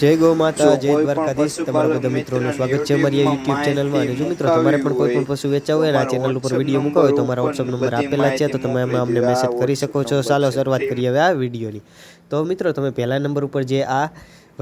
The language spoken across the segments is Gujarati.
જય ગૌ માતા જય દ્વારકાધીશ તમારા બધા મિત્રોનું સ્વાગત છે અમારી યુટ્યુબ ચેનલમાં અને જો મિત્રો તમારે પણ કોઈ પણ પશુ વેચાવું હોય આ ચેનલ ઉપર વીડિયો મૂકવા હોય તો અમારા વોટ્સઅપ નંબર આપેલા છે તો તમે એમાં અમને મેસેજ કરી શકો છો. ચાલો શરૂઆત કરીએ હવે આ વિડીયોની તો મિત્રો તમે પહેલા નંબર ઉપર જે આ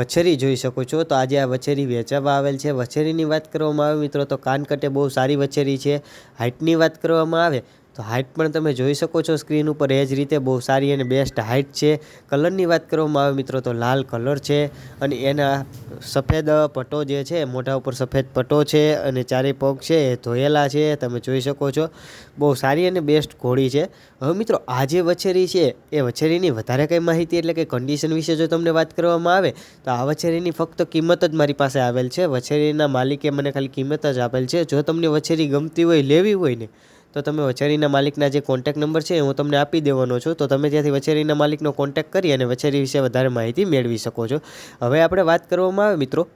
વછેરી જોઈ શકો છો તો આજે આ વછેરી વેચાવા આવેલ છે. વછેરીની વાત કરવામાં આવે મિત્રો તો કાનકટે બહુ સારી વછેરી છે. હાઇટની વાત કરવામાં આવે તો હાઇટ પણ તમે જોઈ શકો છો સ્ક્રીન ઉપર. એ જ રીતે બહુ સારી અને બેસ્ટ હાઇટ છે. કલરની વાત કરવામાં આવે મિત્રો તો લાલ કલર છે અને એના સફેદ પટ્ટો જે છે, મોઢા ઉપર સફેદ પટ્ટો છે અને ચારે પગ છે એ ધોયેલા છે. તમે જોઈ શકો છો. બહુ સારી અને બેસ્ટ ઘોડી છે. હવે મિત્રો, આ જે વછેરી છે, એ વછેરીની વધારે કંઈ માહિતી એટલે કે કન્ડિશન વિશે જો તમને વાત કરવામાં આવે, તો આ વછેરીની ફક્ત કિંમત જ મારી પાસે આવેલ છે. વછેરીના માલિકે મને ખાલી કિંમત જ આપેલ છે. જો તમને વછેરી ગમતી હોય, લેવી હોય ને તો તમે વછેરીના માલિકના જે કોન્ટેક નંબર છે હું તમને આપી દેવાનો છું. તો તમે ત્યાંથી વછેરીના માલિકનો કોન્ટેક કરી અને વછેરી વિશે વધારે માહિતી મેળવી શકો છો. હવે આપણે વાત કરવામાં આવે મિત્રો.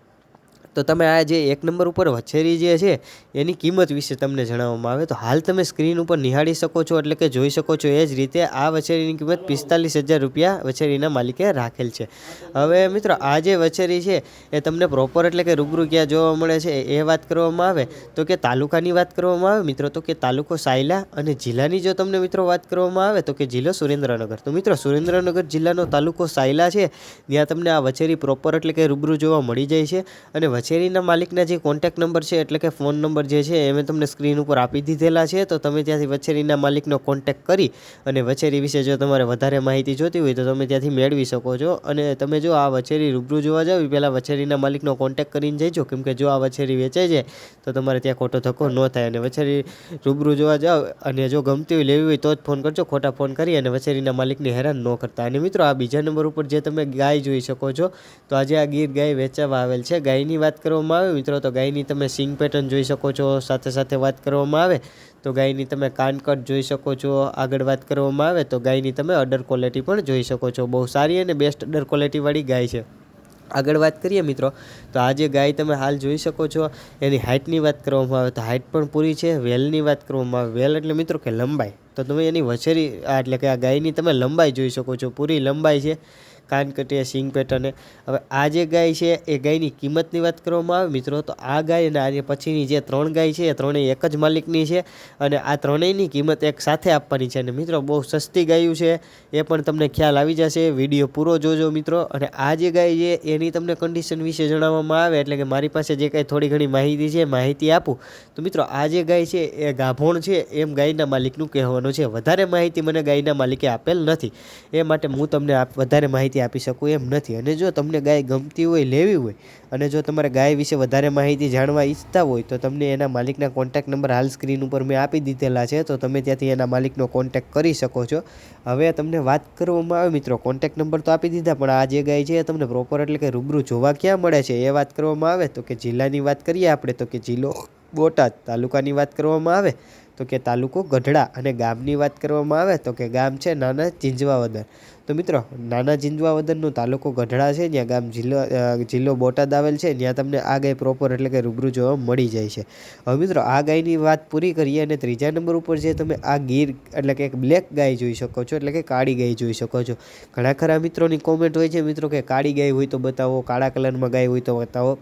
તો તમે આ જે એક નંબર ઉપર વછેરી જે છે, એની કિંમત વિશે તમને જણાવવામાં આવે. તો હાલ તમે સ્ક્રીન ઉપર નિહાળી શકો છો, એટલે કે જોઈ શકો છો, એ જ રીતે આ વછેરીની કિંમત પિસ્તાલીસ હજાર રૂપિયા વછેરીના માલિકે રાખેલ છે. હવે મિત્રો, આ જે વછેરી છે, એ તમને પ્રોપર એટલે કે રૂબરૂ ક્યાં જોવા મળે છે, એ વાત કરવામાં આવે. તો કે તાલુકાની વાત કરવામાં આવે, મિત્રો, તો કે તાલુકો સાયલા અને જિલ્લાની જો તમને મિત્રો વાત કરવામાં આવે, તો કે જિલ્લો સુરેન્દ્રનગર. તો મિત્રો, સુરેન્દ્રનગર જિલ્લાનો તાલુકો સાયલા છે, ત્યાં તમને આ વછેરી પ્રોપર એટલે કે રૂબરૂ જોવા મળી જાય છે અને વછેરીના માલિકના જે કોન્ટેક નંબર છે, એટલે કે ફોન નંબર જે છે, એ મેં તમને સ્ક્રીન ઉપર આપી દીધેલા છે. તો તમે ત્યાંથી વછેરીના માલિકનો કોન્ટેક કરી અને વછેરી વિશે જો તમારે વધારે માહિતી જોતી હોય તો તમે ત્યાંથી મેળવી શકો છો. અને તમે જો આ વછેરી રૂબરૂ જોવા જાવ પહેલાં વછેરીના માલિકનો કોન્ટેક કરીને જઈજો કેમ કે જો આ વછેરી વેચાઈ જાય તો તમારે ત્યાં ખોટો ધક્કો ન થાય. અને વછેરી રૂબરૂ જોવા જાવ અને જો ગમતી હોય, લેવી હોય, તો જ ફોન કરજો. ખોટા ફોન કરી અને વછેરીના માલિકને હેરાન ન કરતા. અને મિત્રો, આ બીજા નંબર ઉપર જે તમે ગાય જોઈ શકો છો, તો આજે આ ગીર ગાય વેચાવા આવેલ છે. ગાયની વાત કરવામાં આવે. મિત્રો, તો ગાયની તમે સિંગ પેટર્ન જોઈ શકો છો. સાથે સાથે વાત કરવામાં આવે, તો ગાયની તમે કાનકટ જોઈ શકો છો. આગળ વાત કરવામાં આવે, તો ગાયની તમે અડર ક્વોલિટી પણ જોઈ શકો છો. બહુ સારી અને બેસ્ટ અડર ક્વોલિટીવાળી ગાય છે. આગળ વાત કરીએ મિત્રો, તો આ જે ગાય તમે હાલ જોઈ શકો છો, એની હાઇટની વાત કરવામાં આવે, તો હાઇટ પણ પૂરી છે. વેલની વાત કરવામાં આવે, વેલ એટલે મિત્રો કે લંબાઈ. તો તમે એની વછેરી એટલે કે આ ગાયની તમે લંબાઈ જોઈ શકો છો. પૂરી લંબાઈ છે. કાનકટીએ સિંગ પેટર્ને હવે આ જે ગાય છે, એ ગાયની કિંમતની વાત કરવામાં આવે મિત્રો, તો આ ગાય અને આ પછીની જે ત્રણ ગાય છે, એ ત્રણેય એક જ માલિકની છે અને આ ત્રણેયની કિંમત એક સાથે આપવાની છે. અને મિત્રો, બહુ સસ્તી ગાયું છે, એ પણ તમને ખ્યાલ આવી જશે. વીડિયો પૂરો જોજો મિત્રો. અને આ જે ગાય છે, એની તમને કન્ડિશન વિશે જણાવવામાં આવે, એટલે કે મારી પાસે જે કાંઈ થોડી ઘણી માહિતી છે, માહિતી આપું. તો મિત્રો, આ જે ગાય છે, એ ગાભોણ છે, એમ ગાયના માલિકનું કહેવાનું છે. વધારે માહિતી મને ગાયના માલિકે આપેલ નથી. એ માટે હું તમને વધારે માહિતી આપી શકું એમ નથી. અને જો તમને ગાય ગમતી હોય, લેવી હોય, અને જો તમારે ગાય વિશે વધારે માહિતી જાણવા ઈચ્છતા હોય, તો તમને એના માલિકના કોન્ટેક નંબર હાલ સ્ક્રીન ઉપર મેં આપી દીધેલા છે, તો તમે ત્યાંથી એના માલિકનો કોન્ટેક કરી શકો છો. હવે તમને વાત કરવામાં આવે, મિત્રો કોન્ટેક નંબર તો આપી દીધા, પણ આ જે ગાય છે એ તમને પ્રોપર એટલે કે રૂબરૂ જોવા ક્યાં મળે છે એ વાત કરવામાં આવે? તો કે જિલ્લાની વાત કરીએ આપણે, તો કે જિલ્લો બોટાદ તાલુકાની વાત કરવામાં આવે? તો કે તાલુકો ગઢડા અને ગામની વાત કરવામાં આવે તો કે ગામ છે નાના ચીંજવાવદર તો મિત્રો, નાના ચીંજવાવદરનું તાલુકો ગઢડા છે, ત્યાં ગામ જિલ્લો જિલ્લો બોટાદ આવેલ છે, ત્યાં તમને આ ગાય પ્રોપર એટલે કે રૂબરૂ જોવા મળી જાય છે. હવે મિત્રો, આ ગાયની વાત પૂરી કરીએ અને ત્રીજા નંબર ઉપર જે તમે આ ગીર એટલે કે બ્લેક ગાય જોઈ શકો છો, એટલે કે કાળી ગાય જોઈ શકો છો. ઘણા ખરા મિત્રોની કોમેન્ટ હોય છે, મિત્રો, કે કાળી ગાય હોય તો બતાવો, કાળા કલરમાં ગાય હોય તો બતાવો.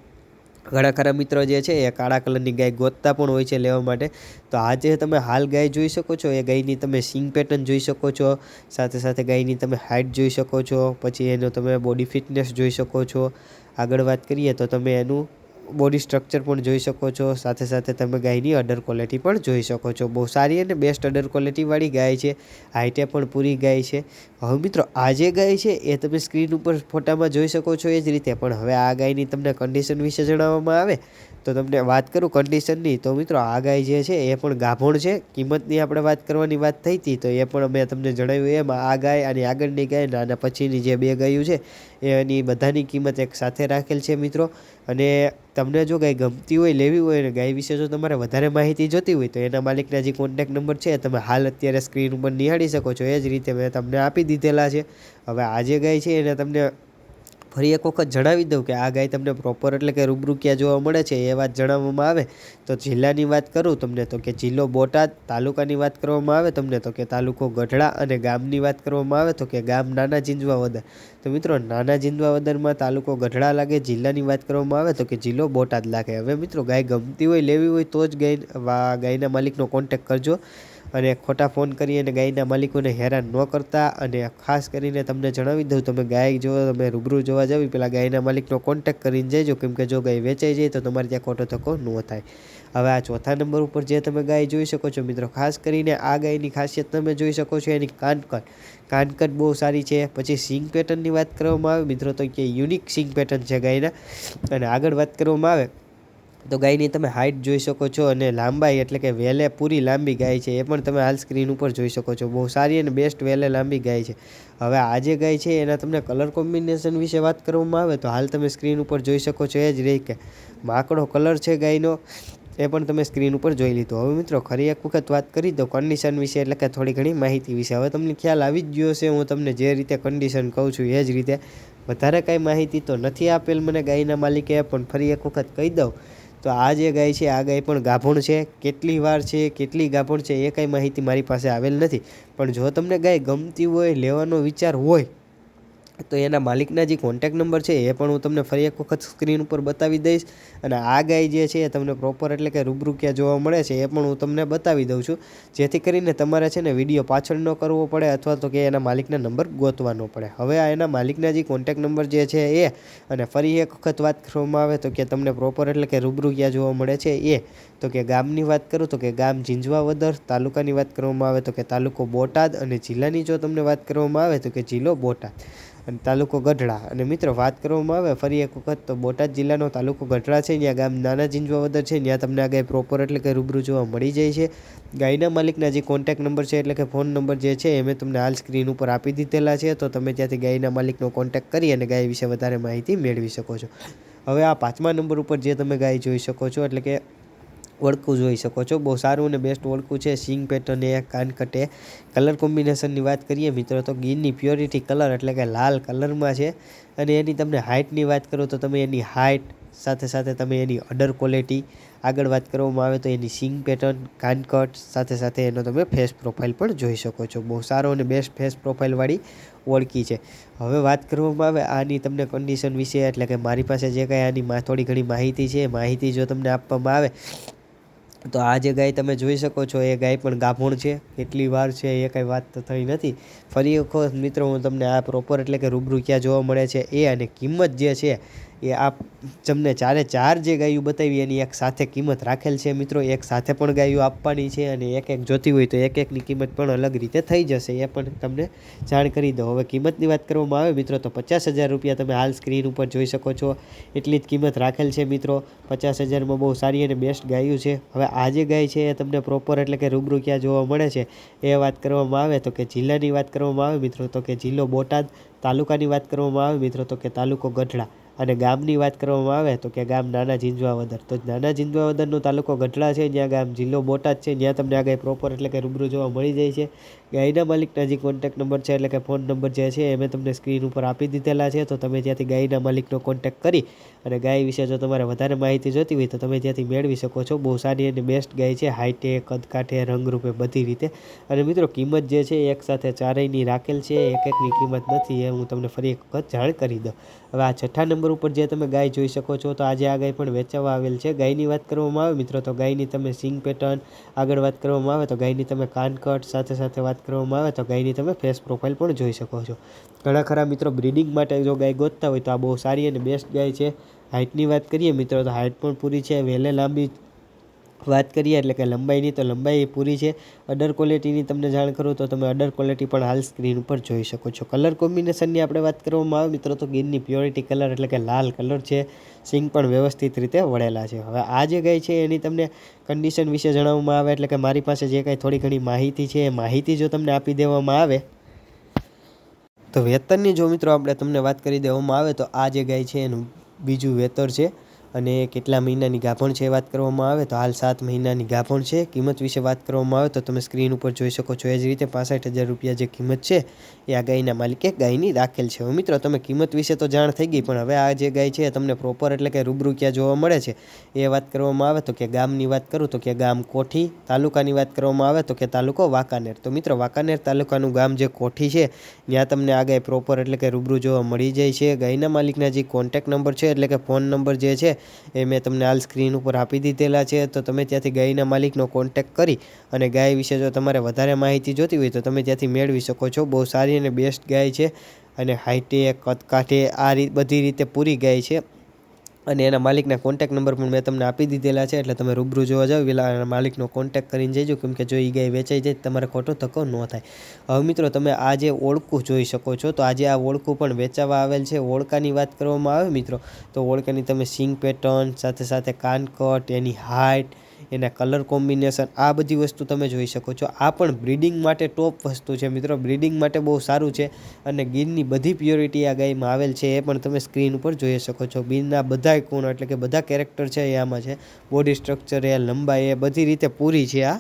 ઘણા ખરા મિત્રો જે છે એ કાળા કલરની ગાય ગોતતા પણ હોય છે લેવા માટે. તો આજે તમે હાલ ગાય જોઈ શકો છો, એ ગાયની તમે સિંગ પેટર્ન જોઈ શકો છો, સાથે સાથે ગાયની તમે હાઇટ જોઈ શકો છો, પછી એનો તમે બોડી ફિટનેસ જોઈ શકો છો. આગળ વાત કરીએ તો તમે એનું બોડી સ્ટ્રક્ચર પણ જોઈ શકો છો. સાથે સાથે તમે ગાયની અડર ક્વોલિટી પણ જોઈ શકો છો. બહુ સારી અને બેસ્ટ અડર ક્વોલિટીવાળી ગાય છે. હાઇટે પણ પૂરી ગાય છે. હવે મિત્રો, આ જે ગાય છે, એ તમે સ્ક્રીન ઉપર ફોટામાં જોઈ શકો છો. એ જ રીતે પણ હવે આ ગાયની તમને કન્ડિશન વિશે જણાવવામાં આવે, તો તમને વાત કરું કન્ડિશનની તો મિત્રો, આ ગાય જે છે, એ પણ ગાભણ છે. કિંમતની આપણે વાત કરવાની વાત થઈ હતી, તો એ પણ મેં તમને જણાવ્યું. એમ આ ગાય અને આગળની ગાય અને પછીની જે બે ગાયું છે, એની બધાની કિંમત એક સાથે રાખેલ છે મિત્રો. અને તમને જો ગાય ગમતી હોય, લેવી હોય અને ગાય વિશે જો તમારે વધારે માહિતી જોતી હોય, તો એના માલિકના જે કોન્ટેક નંબર છે તમે હાલ અત્યારે સ્ક્રીન ઉપર નિહાળી શકો છો. એ જ રીતે મેં તમને આપી દીધેલા છે. હવે આ જે ગાય છે, એને તમને ફરી એક વખત જણાવી દઉં કે આ ગાય તમને પ્રોપર એટલે કે રૂબરૂ ક્યાં જોવા મળે છે એ વાત જણાવવામાં આવે. તો જિલ્લાની વાત કરું તમને તો કે જિલ્લો બોટાદ, તાલુકાની વાત કરવામાં આવે તમને તો કે તાલુકો ગઢડા અને ગામની વાત કરવામાં આવે તો કે ગામ નાના જિંજવાવદર તો મિત્રો નાના જિંજવાવદરમાં તાલુકો ગઢડા લાગે, જિલ્લાની વાત કરવામાં આવે તો કે જિલ્લો બોટાદ લાગે. હવે મિત્રો ગાય ગમતી હોય, લેવી હોય તો જ ગાય ગાયના માલિકનો કોન્ટેક કરજો. અને ખોટા ફોન કરી અને ગાયના માલિકોને હેરાન ન કરતા અને ખાસ કરીને તમને જણાવી દઉં, તમે ગાય જો તમે રૂબરૂ જોવા જાવી પહેલાં ગાયના માલિકનો કોન્ટેક કરીને જજો, કેમ કે જો ગાય વેચાઈ જાય તો તમારે ત્યાં ખોટો ધક્કો ન થાય. હવે આ ચોથા નંબર ઉપર જે તમે ગાય જોઈ શકો છો મિત્રો, ખાસ કરીને આ ગાયની ખાસિયત તમે જોઈ શકો છો એની કાનકટ કાનકટ બહુ સારી છે. પછી સિંગ પેટર્નની વાત કરવામાં આવે, મિત્રો, તો કે યુનિક સિંગ પેટર્ન છે ગાયના. અને આગળ વાત કરવામાં આવે તો ગાયની તમે હાઇટ જોઈ શકો છો અને લાંબાઈ એટલે કે વેલે પૂરી લાંબી ગાય છે, એ પણ તમે હાલ સ્ક્રીન ઉપર જોઈ શકો છો. બહુ સારી અને બેસ્ટ વેલે લાંબી ગાય છે. હવે આ જે ગાય છે, એના તમને કલર કોમ્બિનેશન વિશે વાત કરવામાં આવે તો હાલ તમે સ્ક્રીન ઉપર જોઈ શકો છો, એ જ રહી કે માકડો કલર છે ગાયનો, એ પણ તમે સ્ક્રીન ઉપર જોઈ લીધો. હવે મિત્રો ખરી એક વખત વાત કરી દો કન્ડિશન વિશે એટલે કે થોડી ઘણી માહિતી વિશે. હવે તમને ખ્યાલ આવી જ ગયો છે હું તમને જે રીતે કન્ડિશન કહું છું, એ જ રીતે. વધારે કાંઈ માહિતી તો નથી આપેલ મને ગાયના માલિકે, પણ ફરી એક વખત કહી દઉં. તો આ જે ગાય છે, આ ગાય પણ ગાભણ છે. કેટલી વાર છે, કેટલી ગાભણ છે એ કાંઈ માહિતી મારી પાસે આવેલ નથી. પણ જો તમને ગાય ગમતી હોય, લેવાનો વિચાર હોય તો એના માલિકના જે કોન્ટેક નંબર છે, એ પણ હું તમને ફરી એક વખત સ્ક્રીન ઉપર બતાવી દઈશ. અને આ ગાય જે છે, એ તમને પ્રોપર એટલે કે રૂબરૂ ક્યાં જોવા મળે છે, એ પણ હું તમને બતાવી દઉં છું. જેથી કરીને તમારે છે ને વીડિયો પાછળ ન કરવો પડે અથવા તો કે એના માલિકના નંબર ગોતવાનો પડે. હવે આ એના માલિકના જે કોન્ટેક નંબર જે છે, એ અને ફરી એક વખત વાત કરવામાં આવે તો કે તમને પ્રોપર એટલે કે રૂબરૂ ક્યાં જોવા મળે છે, એ તો કે ગામની વાત કરું તો કે ગામ ઝીંઝવાવદર તાલુકાની વાત કરવામાં આવે તો કે તાલુકો બોટાદ અને જિલ્લાની જો તમને વાત કરવામાં આવે તો કે જિલ્લો બોટાદ. અને તાલુકો ગઢડા. અને મિત્રો, વાત કરવામાં આવે, ફરી એક વખત તો બોટાદ જિલ્લાનો તાલુકો ગઢડા છે ત્યાં ગામ નાના જીંજવાવદર છે ત્યાં તમને આ ગાય પ્રોપર એટલે કે રૂબરૂ જોવા મળી જાય છે. ગાયના માલિકના જે કોન્ટેક નંબર છે, એટલે કે ફોન નંબર જે છે, એ મેં તમને હાલ સ્ક્રીન ઉપર આપી દીધેલા છે, તો તમે ત્યાંથી ગાયના માલિકનો કોન્ટેક કરી અને ગાય વિશે વધારે માહિતી મેળવી શકો છો. હવે આ પાંચમા નંબર ઉપર જે તમે ગાય જોઈ શકો છો, એટલે કે ઓળખું જોઈ શકો છો. બહુ સારું અને બેસ્ટ ઓળખું છે. સિંગ પેટર્ન એ કાનકટે કલર કોમ્બિનેશનની વાત કરીએ, મિત્રો, તો ગીરની પ્યોરિટી કલર એટલે કે લાલ કલરમાં છે. અને એની તમને હાઇટની વાત કરો તો તમે એની હાઇટ સાથે સાથે તમે એની અડર ક્વોલિટી આગળ વાત કરવામાં આવે તો એની સિંગ પેટર્ન કાનકટ સાથે સાથે એનો તમે ફેસ પ્રોફાઇલ પણ જોઈ શકો છો. બહુ સારો અને બેસ્ટ ફેસ પ્રોફાઇલવાળી ઓળખી છે. હવે વાત કરવામાં આવે આની તમને કન્ડિશન વિશે, એટલે કે મારી પાસે જે કાંઈ આની થોડી ઘણી માહિતી છે. માહિતી જો તમને આપવામાં આવે તો આ જે ગાય તમે જોઈ શકો છો, એ ગાય પણ ગાભણ છે કેટલી વાર છે, એ કાંઈ વાત તો થઈ નથી. ફરી વખત મિત્રો હું તમને આ પ્રોપર એટલે કે રૂબરૂ ક્યાં જોવા મળે છે, એ અને કિંમત જે છે એ આ તમને ચારે ચાર જે ગાયો બતાવી એની એક સાથે કિંમત રાખેલ છે મિત્રો. એક સાથે પણ ગાયું આપવાની છે અને એક એક જોતી હોય તો એક એકની કિંમત પણ અલગ રીતે થઈ જશે. એ પણ તમને જાણ કરી દો હવે કિંમતની વાત કરવામાં આવે મિત્રો, તો પચાસ હજાર રૂપિયા તમે હાલ સ્ક્રીન ઉપર જોઈ શકો છો. એટલી જ કિંમત રાખેલ છે મિત્રો. પચાસ હજારમાં બહુ સારી અને બેસ્ટ ગાયું છે. હવે આ જે ગાય છે એ તમને પ્રોપર એટલે કે રૂબરૂ ક્યાં જોવા મળે છે એ વાત કરવામાં આવે. તો કે જિલ્લાની વાત કરવામાં આવે મિત્રો. તો કે જિલ્લો બોટાદ તાલુકાની વાત કરવામાં આવે મિત્રો. તો કે તાલુકો ગઢડા. અને ગામની વાત કરવામાં આવે તો કે ગામ નાના જીંજવાવદર તો નાના જીંજવાવદરનો તાલુકો ગઢડા છે, જ્યાં ગામ જિલ્લો બોટાદ છે ત્યાં તમને આગળ પ્રોપર એટલે કે રૂબરૂ જોવા મળી જાય છે. ગાયના માલિકના જે કોન્ટેક નંબર છે એટલે કે ફોન નંબર જે છે એ મેં તમને સ્ક્રીન ઉપર આપી દીધેલા છે. તો તમે ત્યાંથી ગાયના માલિકનો કોન્ટેક કરી અને ગાય વિશે જો તમારે વધારે માહિતી જોતી હોય તો તમે ત્યાંથી મેળવી શકો છો. બહુ સારી અને બેસ્ટ ગાય છે. હાઇટે કદકાઠે રંગરૂપે બધી રીતે. અને મિત્રો, કિંમત જે છે એક સાથે ચારેયની રાખેલ છે. એક એકની કિંમત નથી એ હું તમને ફરી એક વખત જાણ કરી દઉં. હવે આ છઠ્ઠા નંબર ઉપર જે તમે ગાય જોઈ શકો છો, તો આજે આ ગાય પણ વેચવા આવેલ છે. ગાયની વાત કરવામાં આવે મિત્રો, તો ગાયની તમે સિંગ પેટર્ન આગળ વાત કરવામાં આવે, તો ગાયની તમે કાનકટ સાથે સાથે વાત કરવામાં આવે, તો ગાયની તમે ફેસ પ્રોફાઇલ પણ જોઈ શકો છો. ઘણા ખરા મિત્રો બ્રિડિંગ માટે જો ગાય ગોતતા હોય તો આ બહુ સારી અને બેસ્ટ ગાય છે. હાઇટની વાત કરીએ, મિત્રો, તો હાઇટ પણ પૂરી છે. વેલે લાંબી વાત કરીએ, એટલે કે લંબાઈની તો લંબાઈ પૂરી છે. અડર ક્વોલિટીની તમને જાણ કરું તો તમે અડર ક્વોલિટી પણ હાલ સ્ક્રીન ઉપર જોઈ શકો છો. કલર કોમ્બિનેશનની આપણે વાત કરવામાં આવે, મિત્રો, તો ગીરની પ્યોરિટી કલર એટલે કે લાલ કલર છે. સિંગ પણ વ્યવસ્થિત રીતે વળેલા છે. હવે આ જે ગાય છે એની તમને કન્ડિશન વિશે જણાવવામાં આવે, એટલે કે મારી પાસે જે કાંઈ થોડી ઘણી માહિતી છે, એ માહિતી જો તમને આપી દેવામાં આવે. તો વેતનની જો મિત્રો આપણે તમને વાત કરી દેવામાં આવે, તો આ જે ગાય છે એનું બીજું વેતર છે. અને કેટલા મહિનાની ગાભણ છે એ વાત કરવામાં આવે તો હાલ સાત મહિનાની ગાભણ છે. કિંમત વિશે વાત કરવામાં આવે તો તમે સ્ક્રીન ઉપર જોઈ શકો છો. એ જ રીતે પાસઠ હજાર રૂપિયા જે કિંમત છે એ આ ગાયના માલિકે ગાયની રાખેલ છે. હવે મિત્રો, તમે કિંમત વિશે તો જાણ થઈ ગઈ, પણ હવે આ જે ગાય છે તમને પ્રોપર એટલે કે રૂબરૂ ક્યાં જોવા મળે છે એ વાત કરવામાં આવે તો કે ગામની વાત કરું તો કે ગામ કોઠી તાલુકાની વાત કરવામાં આવે તો કે તાલુકો વાંકાનેર. તો મિત્રો, વાંકાનેર તાલુકાનું ગામ જે કોઠી છે, ત્યાં તમને આ ગાય પ્રોપર એટલે કે રૂબરૂ જોવા મળી જાય છે. ગાયના માલિકના જે કોન્ટેક નંબર છે એટલે કે ફોન નંબર જે છે એ મેં તમને હાલ સ્ક્રીન ઉપર આપી દીધેલા છે, તો તમે ત્યાંથી ગાયના માલિકનો કોન્ટેક કરી અને ગાય વિશે જો તમારે વધારે માહિતી જોતી હોય તો તમે ત્યાંથી મેળવી શકો છો. બહુ સારી અને બેસ્ટ ગાય છે અને હાઈટે કદકાઠે આ રીત બધી રીતે પૂરી ગાય છે. અને એના માલિકના કોન્ટેક નંબર પણ મેં તમને આપી દીધેલા છે, એટલે તમે રૂબરૂ જોવા જાવ પેલા માલિકનો કોન્ટેક કરીને જઈજો કેમ કે જો એ ગાય વેચાઈ જાય તમારે ખોટો ધક્કો ન થાય. હવે મિત્રો, તમે આ જે ઓળખું જોઈ શકો છો, તો આજે આ ઓળખું પણ વેચાવા આવેલ છે. ઓળખાની વાત કરવામાં આવે મિત્રો, તો ઓળખાની તમે સિંગ પેટર્ન, સાથે સાથે કાનકટ, એની હાઇટ એના કલર કોમ્બિનેશન, આ બધી વસ્તુ તમે જોઈ શકો છો. આ પણ બ્રિડિંગ માટે ટોપ વસ્તુ છે મિત્રો. બ્રિડિંગ માટે બહુ સારું છે અને ગીરની બધી પ્યોરિટી આ ગાયમાં આવેલ છે, એ પણ તમે સ્ક્રીન ઉપર જોઈ શકો છો. ગીરના બધાય ગુણ એટલે કે બધા કેરેક્ટર છે એ આમાં છે. બોડી સ્ટ્રક્ચર, એ લંબાઈ, એ બધી રીતે પૂરી છે આ.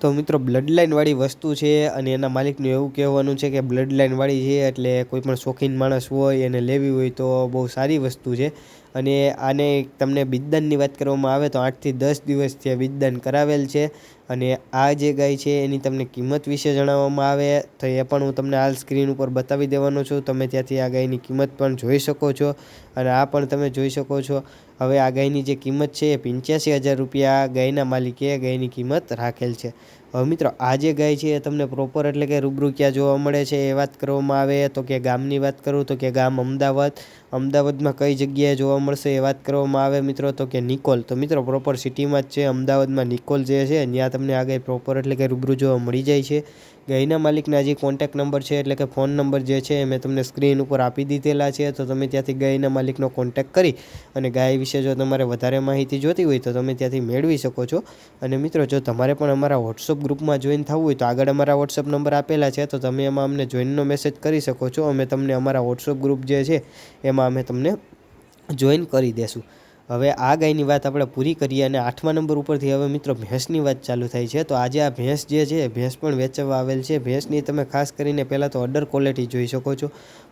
તો મિત્રો બ્લડ લાઇનવાળી વસ્તુ છે અને એના માલિકનું એવું કહેવાનું છે કે બ્લડ લાઇનવાળી છે, એટલે કોઈ પણ શોખીન માણસ હોય, એને લેવી હોય તો બહુ સારી વસ્તુ છે. અને આને તમને બીજદાનની વાત કરવામાં આવે તો આઠથી દસ દિવસ ત્યાં કરાવેલ છે. અને આ જે ગાય છે એની તમને કિંમત વિશે જણાવવામાં આવે તો એ પણ હું તમને હાલ સ્ક્રીન ઉપર બતાવી દેવાનો છું. તમે ત્યાંથી આ ગાયની કિંમત પણ જોઈ શકો છો અને આ પણ તમે જોઈ શકો છો. હવે આ ગાયની જે કિંમત છે એ પંચ્યાસી હજાર રૂપિયા ગાયના માલિકે ગાયની કિંમત રાખેલ છે. હવે મિત્રો, આ જે ગાય છે એ તમને પ્રોપર એટલે કે રૂબરૂ ક્યાં જોવા મળે છે એ વાત કરવામાં આવે. તો કે ગામની વાત કરું, તો કે ગામ અમદાવાદ. અમદાવાદમાં કઈ જગ્યાએ જોવા મળશે એ વાત કરવામાં આવે મિત્રો. તો કે નિકોલ. તો મિત્રો પ્રોપર સિટીમાં જ છે. અમદાવાદમાં નિકોલ જે છે, ત્યાં તમને આ ગાય પ્રોપર એટલે કે રૂબરૂ જોવા મળી જાય છે. ગાયના માલિકના હજી કોન્ટેક નંબર છે, એટલે કે ફોન નંબર જે છે મેં તમને સ્ક્રીન ઉપર આપી દીધેલા છે, તો તમે ત્યાંથી ગાયના માલિકનો કોન્ટેક કરી અને ગાય વિશે જો તમારે વધારે માહિતી જોતી હોય, તો તમે ત્યાંથી મેળવી શકો છો. અને મિત્રો, જો તમારે પણ અમારા વોટ્સઅપ ગ્રુપમાં જોઈન થવું હોય, તો આગળ અમારા વોટ્સઅપ નંબર આપેલા છે, તો તમે એમાં અમને જોઈનનો મેસેજ કરી શકો છો. અમે તમને અમારા વોટ્સઅપ ગ્રુપ જે છે, એમાં અમે તમને જોઈન કરી દેશું. હવે આ ગાયની વાત આપણે પૂરી કરીએ અને આઠમા નંબર ઉપરથી હવે મિત્રો ભેંસની વાત ચાલુ થાય છે. તો આજે આ ભેંસ જે છે, ભેંસ પણ વેચવા આવેલ છે. ભેંસની તમે ખાસ કરીને પહેલાં તો અડર ક્વોલિટી જોઈ શકો છો.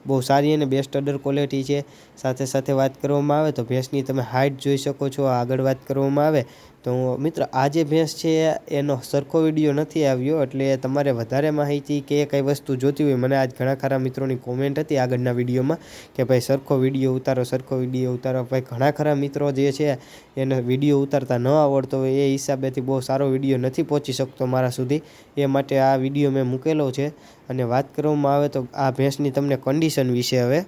બહુ સારી અને બેસ્ટ અડર ક્વોલિટી છે. સાથે સાથે વાત કરવામાં આવે તો ભેંસની તમે હાઇટ જોઈ શકો છો આગળ વાત કરવામાં આવે તો મિત્ર, આ જે ભેંસ છે એનો સરખો વીડિયો નથી આવ્યો એટલે તમારે વધારે માહિતી કે કઈ વસ્તુ જોતી હોય, મને આજ ઘણા ખરા મિત્રોની કોમેન્ટ હતી આગળના વિડીયોમાં કે ભાઈ સરખો વીડિયો ઉતારો, સરખો વીડિયો ઉતારો. ભાઈ, ઘણા ખરા મિત્રો જે છે એને વીડિયો ઉતારતા ન આવડતો હોય, એ હિસાબેથી બહુ સારો વીડિયો નથી પહોંચી શકતો મારા સુધી. એ માટે આ વીડિયો મેં મૂકેલો છે અને વાત કરવામાં આવે તો આ ભેંસની તમને કન્ડિશન વિશે હવે.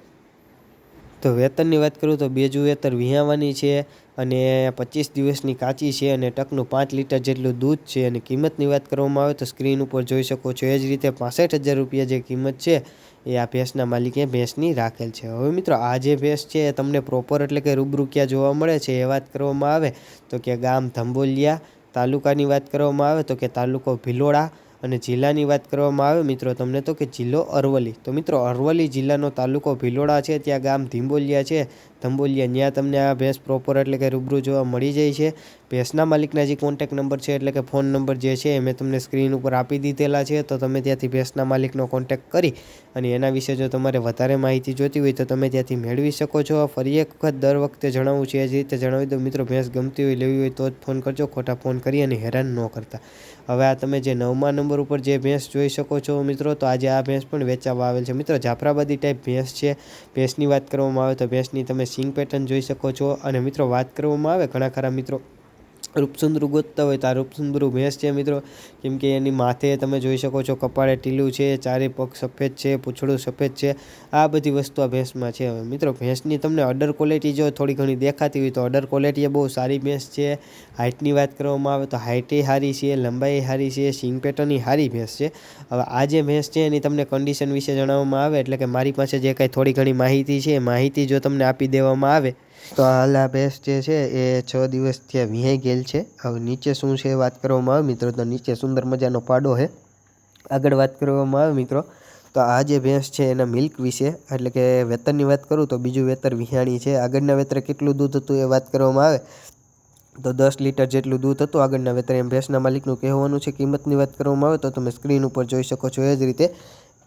તો વેતનની વાત કરું તો બેજુ વેતર વિહાવાની છે અને પચીસ દિવસની કાચી છે અને ટકનું પાંચ લીટર જેટલું દૂધ છે અને કિંમતની વાત કરવામાં આવે તો સ્ક્રીન ઉપર જોઈ શકો છો. એ જ રીતે પાસઠ હજાર રૂપિયા જે કિંમત છે એ આ ભેંસના માલિકે ભેંસની રાખેલ છે. હવે મિત્રો, આ જે ભેંસ છે એ તમને પ્રોપર એટલે કે રૂબરૂ ક્યાં જોવા મળે છે એ વાત કરવામાં આવે. તો કે ગામ ધંબોલિયા તાલુકાની વાત કરવામાં આવે તો કે તાલુકો ભિલોડા અને જિલ્લાની વાત કરવામાં આવે, મિત્રો, તમને તો કે જિલ્લો અરવલ્લી. તો મિત્રો, અરવલ્લી જિલ્લાનો તાલુકો ભિલોડા છે, ત્યાં ગામ ધીંબોલિયા છે. ધંબોલિયા ત્યાં તમને આ ભેંસ પ્રોપર એટલે કે રૂબરૂ જોવા મળી જાય છે. ભેંસના માલિકના જે કોન્ટેક નંબર છે એટલે કે ફોન નંબર જે છે એ મેં તમને સ્ક્રીન ઉપર આપી દીધેલા છે. તો તમે ત્યાંથી ભેંસના માલિકનો કોન્ટેક કરી અને એના વિશે જો તમારે વધારે માહિતી જોતી હોય તો તમે ત્યાંથી મેળવી શકો છો. ફરી એક વખત દર વખતે જણાવું છે, એ જ રીતે જણાવી દો મિત્રો, ભેંસ ગમતી હોય, લેવી હોય તો જ ફોન કરજો. ખોટા ફોન કરી અને હેરાન ન કરતા. હવે આ તમે જે નવમા નંબર ઉપર જે ભેંસ જોઈ શકો છો મિત્રો, તો આજે આ ભેંસ પણ વેચાવા આવેલ છે. મિત્રો, જાફરાબાદી ટાઈપ ભેંસ છે. ભેંસની વાત કરવામાં આવે તો ભેંસની તમે સિંગ પેટર્ન જોઈ શકો છો. અને મિત્રો વાત કરવામાં આવે ઘણા ખરા મિત્રો. રૂપસુંદરું ગોતતા હોય તો આ રૂપસુંદરું ભેંસ છે મિત્રો. કેમ કે એની માથે તમે જોઈ શકો છો કપાળે ટીલું છે, ચારે પગ સફેદ છે, પૂંછડું સફેદ છે. આ બધી વસ્તુ આ ભેંસમાં છે હવે. મિત્રો, ભેંસની તમને અડર ક્વોલિટી જો થોડી ઘણી દેખાતી હોય તો અડર ક્વોલિટી બહુ સારી ભેંસ છે. હાઇટની વાત કરવામાં આવે તો હાઇટે સારી છે, લંબાઈ સારી છે સિંગ પેટર્નની સારી ભેંસ છે. હવે આ જે ભેંસ છે એની તમને કન્ડિશન વિશે જણાવવામાં આવે એટલે કે મારી પાસે જે કાંઈ થોડી ઘણી માહિતી છે માહિતી જો તમને આપી દેવામાં આવે તો હાલ આ ભેંસ જે છે એ છ દિવસ ત્યાં વિહાઈ ગયેલ છે. હવે નીચે શું છે વાત કરવામાં આવે મિત્રો, તો નીચે સુંદર મજાનો પાડો છે. આગળ વાત કરવામાં આવે મિત્રો, તો આ જે ભેંસ છે એના મિલ્ક વિશે, એટલે કે વેતરની વાત કરું તો બીજું વેતર વિહાણી છે. આગળના વેતરે કેટલું દૂધ હતું એ વાત કરવામાં આવે, તો દસ લીટર જેટલું દૂધ હતું. આગળના વેતરે એમ ભેંસના માલિકનું કહેવાનું છે, કિંમતની વાત કરવામાં આવે તો તમે સ્ક્રીન ઉપર જોઈ શકો છો એ જ રીતે.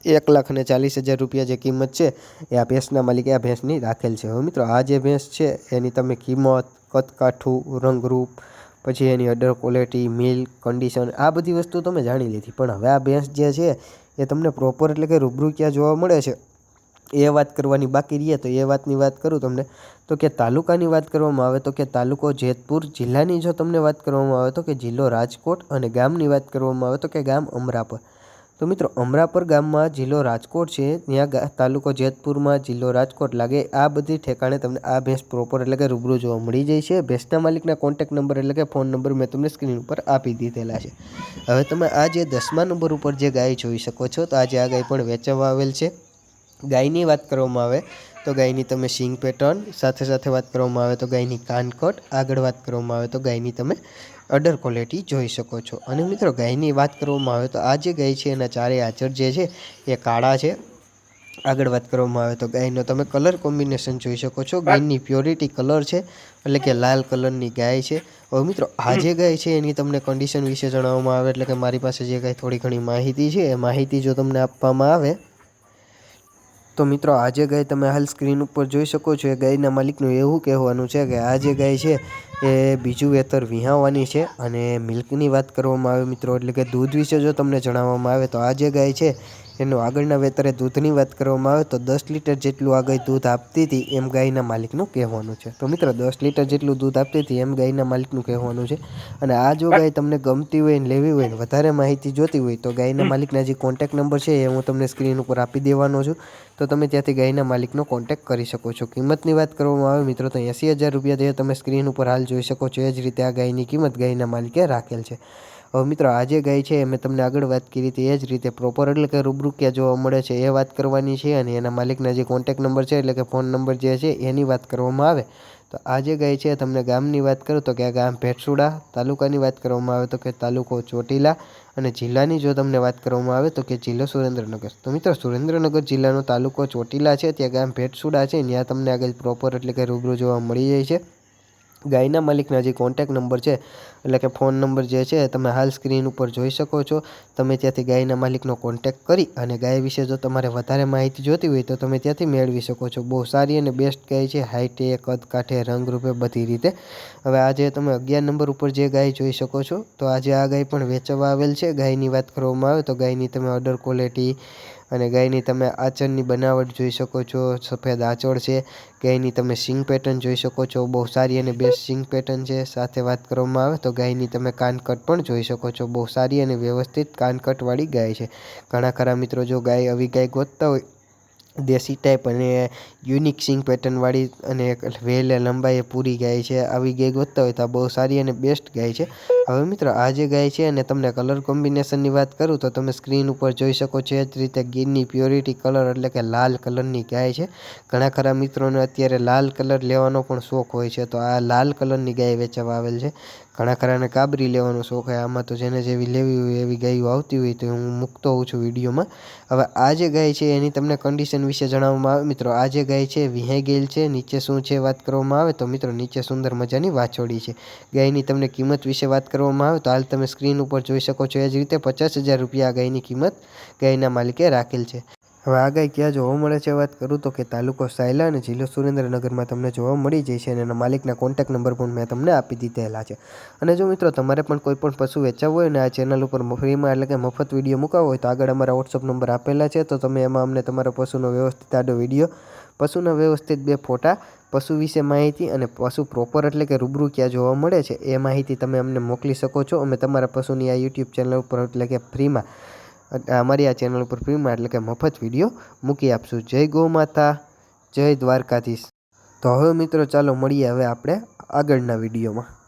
એક લાખ અને ચાલીસ હજાર રૂપિયા જે કિંમત છે, એ આ ભેંસના માલિકે આ ભેંસની રાખેલ છે. હવે મિત્રો, આ જે ભેંસ છે, એની તમે કિંમત, કદકાઠું, રંગરૂપ, પછી એની અડર ક્વોલિટી મિલ્ક કન્ડિશન આ બધી વસ્તુ તમે જાણી લીધી. પણ હવે આ ભેંસ જે છે, એ તમને પ્રોપર એટલે કે રૂબરૂ ક્યાં જોવા મળે છે, એ વાત કરવાની બાકી રહીએ તો એ વાતની વાત કરું તમને. તો કે તાલુકાની વાત કરવામાં આવે તો કે તાલુકો જેતપુર જિલ્લાની જો તમને વાત કરવામાં આવે તો કે જિલ્લો રાજકોટ અને ગામની વાત કરવામાં આવે તો કે ગામ અમરાપર. તો મિત્રો, અમરાપર ગામમાં જિલ્લો રાજકોટ છે. ત્યાં તાલુકો જેતપુરમાં જિલ્લો રાજકોટ. લાગે આ બધી ઠેકાણે તમને આ ભેંસ પ્રોપર એટલે કે રૂબરૂ જોવા મળી જાય છે. ભેંસના માલિકના કોન્ટેક નંબર એટલે કે ફોન નંબર મેં તમને સ્ક્રીન ઉપર આપી દીધેલા છે. હવે તમે આ જે દસમા નંબર ઉપર જે ગાય જોઈ શકો છો, તો આજે આ ગાય પણ વેચવા આવેલ છે. ગાયની વાત કરવામાં આવે તો ગાયની તમે સિંગ પેટર્ન, સાથે સાથે વાત કરવામાં આવે તો ગાયની કાનકટ, આગળ વાત કરવામાં આવે તો ગાયની તમે અડર ક્વોલિટી જોઈ શકો છો. અને મિત્રો, ગાયની વાત કરવામાં આવે તો આ જે ગાય છે, એના ચારે આચર જે છે, એ કાળા છે. આગળ વાત કરવામાં આવે તો ગાયનો તમે કલર કોમ્બિનેશન જોઈ શકો છો. ગાયની પ્યોરિટી કલર છે, એટલે કે લાલ કલરની ગાય છે. હવે મિત્રો, આ જે ગાય છે, એની તમને કન્ડિશન વિશે જણાવવામાં આવે, એટલે કે મારી પાસે જે કાંઈ થોડી ઘણી માહિતી છે, એ માહિતી જો તમને આપવામાં આવે તો મિત્રો, આજે ગાય તમે હાલ સ્ક્રીન ઉપર જોઈ શકો છો. એ ગાયના માલિકનું એવું કહેવાનું છે કે આ જે ગાય છે એ બીજું વેતર વિહાવવાની છે અને મિલ્કની વાત કરવામાં આવે મિત્રો, એટલે કે દૂધ વિશે જો તમને જણાવવામાં આવે તો આ જે ગાય છે એનું આગળના વેતરે દૂધની વાત કરવામાં આવે તો દસ લીટર જેટલું આ ગાય દૂધ આપતી હતી એમ ગાયના માલિકનું કહેવાનું છે. તો મિત્રો, દસ લીટર જેટલું દૂધ આપતી હતી એમ ગાયના માલિકનું કહેવાનું છે. અને આ જો ગાય તમને ગમતી હોય ને લેવી હોય ને વધારે માહિતી જોતી હોય તો ગાયના માલિકના જે કોન્ટેક નંબર છે એ હું તમને સ્ક્રીન ઉપર આપી દેવાનો છું. તો તમે ત્યાંથી ગાયના માલિકનો કોન્ટેક કરી શકો છો. કિંમતની વાત કરવામાં આવે મિત્રો, તો એંસી હજાર રૂપિયા જે તમે સ્ક્રીન ઉપર હાલ જોઈ શકો છો, એ જ રીતે આ ગાયની કિંમત ગાયના માલિકે રાખેલ છે. હવે મિત્રો, આજે ગઈ છે, મેં તમને આગળ વાત કરી હતી, એ જ રીતે પ્રોપર એટલે કે રૂબરૂ ક્યાં જોવા મળે છે, એ વાત કરવાની છે અને એના માલિકના જે કોન્ટેક નંબર છે, એટલે કે ફોન નંબર જે છે, એની વાત કરવામાં આવે. તો આજે ગઈ છે, તમને ગામની વાત કરું તો કે આ ગામ ભેટસુડા તાલુકાની વાત કરવામાં આવે તો કે તાલુકો ચોટીલા અને જિલ્લાની જો તમને વાત કરવામાં આવે તો કે જિલ્લો સુરેન્દ્રનગર. તો મિત્રો, સુરેન્દ્રનગર જિલ્લાનો તાલુકો ચોટીલા છે, ત્યાં ગામ ભેટસુડા છે, ત્યાં તમને આગળ પ્રોપર એટલે કે રૂબરૂ જોવા મળી જાય છે. ગાયના માલિકના જે કોન્ટેક નંબર છે, એટલે કે ફોન નંબર જે છે, તમે હાલ સ્ક્રીન ઉપર જોઈ શકો છો. તમે ત્યાંથી ગાયના માલિકનો કોન્ટેક કરી અને ગાય વિશે જો તમારે વધારે માહિતી જોતી હોય તો તમે ત્યાંથી મેળવી શકો છો. બહુ સારી અને બેસ્ટ ગાય છે હાઈટે કદકાઠે રંગરૂપે બધી રીતે. હવે આજે તમે અગિયાર નંબર ઉપર જે ગાય જોઈ શકો છો, તો આજે આ ગાય પણ વેચવા આવેલ છે. ગાયની વાત કરવામાં આવે તો ગાયની તમે અડર ક્વોલિટી અને ગાયની તમે આંચળની બનાવટ જોઈ શકો છો. સફેદ આંચળ છે. ગાયની તમે સિંગ પેટર્ન જોઈ શકો છો. બહુ સારી અને બેસ્ટ સિંગ પેટર્ન છે. સાથે વાત કરવામાં આવે તો ગાયની તમે કાનકટ પણ જોઈ શકો છો. બહુ સારી અને વ્યવસ્થિત કાનકટવાળી ગાય છે. ઘણા ખરા મિત્રો જો ગાય આવી ગાય ગોતતા હોય, દેશી ટાઈપ અને યુનિક સિંગ પેટર્નવાળી અને વેલે લંબાઈએ પૂરી ગાય છે. આવી ગાય ગોતતા હોય તો આ બહુ સારી અને બેસ્ટ ગાય છે. હવે મિત્રો, આ જે ગાય છે અને તમને કલર કોમ્બિનેશનની વાત કરું તો તમે સ્ક્રીન ઉપર જોઈ શકો છો એ જ રીતે ગીરની પ્યોરિટી કલર એટલે કે લાલ કલરની ગાય છે. ઘણા ખરા મિત્રોને અત્યારે લાલ કલર લેવાનો પણ શોખ હોય છે, તો આ લાલ કલરની ગાય વેચવા આવેલ છે. ઘણા ખરાને કાબરી લેવાનો શોખ હોય, આમાં તો જેને જેવી લેવી હોય એવી ગાયો આવતી હોય તો હું મૂકતો હોઉં છું વિડીયોમાં. હવે આ જે ગાય છે એની તમને કન્ડિશન વિશે જણાવવામાં આવે. મિત્રો, આ જે ગાય છે વિહાઈ ગયેલ છે, નીચે શું છે વાત કરવામાં આવે તો મિત્રો નીચે સુંદર મજાની વાછોડી છે. ગાયની તમને કિંમત વિશે વાત કરવામાં આવે તો હાલ તમે સ્ક્રીન ઉપર જોઈ શકો છો એ જ રીતે પચાસ હજાર રૂપિયા ગાયની કિંમત ગાયના માલિકે રાખેલ છે. હવે આ ગાય ક્યાં જોવા મળે છે વાત કરું તો કે તાલુકો સાયલા અને જિલ્લો સુરેન્દ્રનગરમાં તમને જોવા મળી જાય છે અને એના માલિકના કોન્ટેક નંબર પણ મેં તમને આપી દીધેલા છે. અને જો મિત્રો તમારે પણ કોઈ પણ પશુ વેચાવવું હોય ને આ ચેનલ ઉપર ફ્રીમાં એટલે કે મફત વીડિયો મૂકાવો હોય તો આગળ અમારા વોટ્સઅપ નંબર આપેલા છે તો તમે એમાં અમને તમારા પશુનો વ્યવસ્થિત આડો વીડિયો પશુના વ્યવસ્થિત બે ફોટા, પશુ વિશે માહિતી અને પશુ પ્રોપર એટલે કે રૂબરૂ ક્યાં જોવા મળે છે, એ માહિતી તમે અમને મોકલી શકો છો. અમે તમારા પશુની આ યુટ્યુબ ચેનલ ઉપર એટલે કે ફ્રીમાં અમારી આ ચેનલ ઉપર ફ્રીમાં એટલે કે મફત વીડિયો મૂકી આપશું. જય ગૌ માતા, જય દ્વારકાધીશ. તો હવે મિત્રો ચાલો મળીએ હવે આપણે આગળના વિડીયોમાં